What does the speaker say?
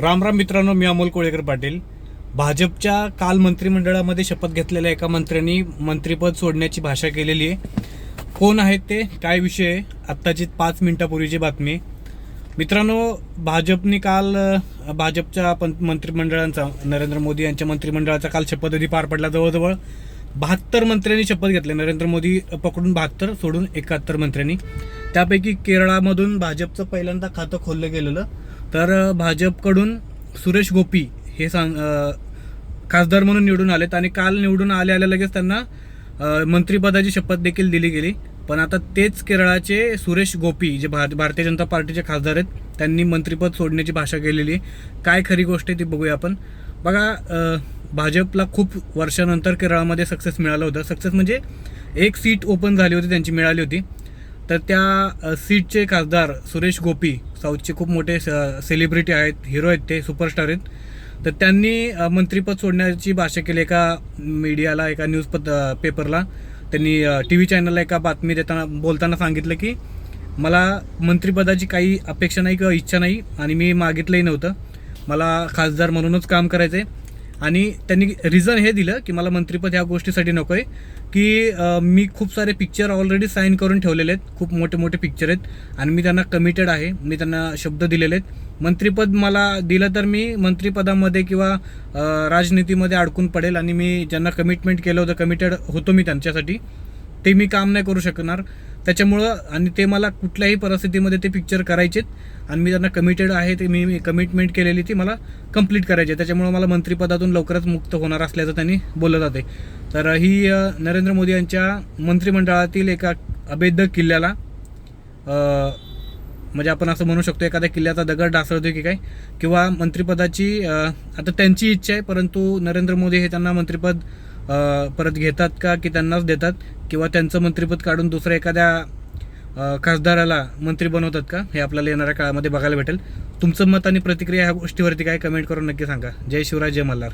राम राम मित्रांनो मी अमोल कोळेकर पाटील. भाजपच्या काल मंत्रिमंडळामध्ये शपथ घेतलेल्या एका मंत्र्यांनी मंत्रिपद सोडण्याची भाषा केलेली आहे. कोण आहेत ते? काय विषय आहे? आत्ताची पाच मिनिटापूर्वीची बातमी. मित्रांनो भाजपने काल भाजपच्या पं- मंत्रिमंडळांचा नरेंद्र मोदी यांच्या मंत्रिमंडळाचा काल शपथविधी पार पडला. जवळजवळ बहात्तर मंत्र्यांनी शपथ घेतले. नरेंद्र मोदी पकडून बहात्तर सोडून एकाहत्तर मंत्र्यांनी. त्यापैकी केरळामधून भाजपचं पहिल्यांदा खातं खोललं गेलेलं. तर भाजपकडून सुरेश गोपी हे सांग खासदार म्हणून निवडून आलेत आणि काल निवडून आले आल्या लगेच त्यांना मंत्रीपदाची मंत्रिपदाची शपथ देखील दिली गेली. पण आता तेच केरळाचे सुरेश गोपी जे भार भारतीय जनता पार्टीचे खासदार आहेत त्यांनी मंत्रिपद सोडण्याची भाषा केलेली. आहे काय खरी गोष्ट आहे ती बघूया आपण. बघा भाजपला खूप वर्षानंतर केरळामध्ये सक्सेस मिळालं होतं. सक्सेस म्हणजे एक सीट ओपन झाली होती त्यांची मिळाली होती. तर त्या सीटचे खासदार सुरेश गोपी साऊथचे खूप मोठे सेलिब्रिटी आहेत हिरो आहेत ते सुपरस्टार आहेत. तर त्यांनी मंत्रीपद मंत्रिपद सोडण्याची भाषा केली एका मीडियाला एका न्यूज पत पेपरला त्यांनी टी व्ही चॅनलला एका बातमी देताना बोलताना सांगितलं की मला मंत्रिपदाची काही अपेक्षा नाही किंवा इच्छा नाही आणि मी मागितलंही नव्हतं. मला खासदार म्हणूनच काम करायचं आहे आणि त्यांनी रिझन हे दिलं की मला मंत्रिपद ह्या गोष्टीसाठी नको आहे की मी खूप सारे पिक्चर ऑलरेडी साईन करून ठेवलेले आहेत खूप मोठे मोठे पिक्चर आहेत आणि मी त्यांना कमिटेड आहे मी त्यांना शब्द दिलेले आहेत. मंत्रिपद मला दिलं तर मी मंत्रिपदामध्ये किंवा राजनीतीमध्ये अडकून पडेल आणि मी ज्यांना कमिटमेंट केलं होतं कमिटेड होतो मी त्यांच्यासाठी. ते मी काम नाही करू शकणार. त्याच्यामुळं आणि ते मला कुठल्याही परिस्थितीमध्ये ते पिक्चर करायचेत. आणि मी त्यांना कमिटेड आहे ते मी कमिटमेंट केलेली ती मला कंप्लीट करायची आहे. त्याच्यामुळं मला मंत्रिपदातून लवकरच मुक्त होणार असल्याचं त्यांनी बोललं जाते तर ही नरेंद्र मोदी यांच्या मंत्रिमंडळातील एका अभेद्य किल्ल्याला म्हणजे आपण असं म्हणू शकतो एखाद्या किल्ल्याचा दगड ढासळतो की काय किंवा मंत्रिपदाची आता त्यांची इच्छा आहे परंतु नरेंद्र मोदी हे त्यांना मंत्रिपद परत घेतात का की त्यांनाच देतात? किंवा त्यांचं मंत्रिपद काढून दुसऱ्या एखाद्या खासदाराला मंत्री बनवतात का? हे आपल्याला येणाऱ्या काळामध्ये बघायला भेटेल. तुमचं मत आणि प्रतिक्रिया ह्या गोष्टीवरती काय कमेंट करून नक्की सांगा. जय शिवराज जय मल्हार.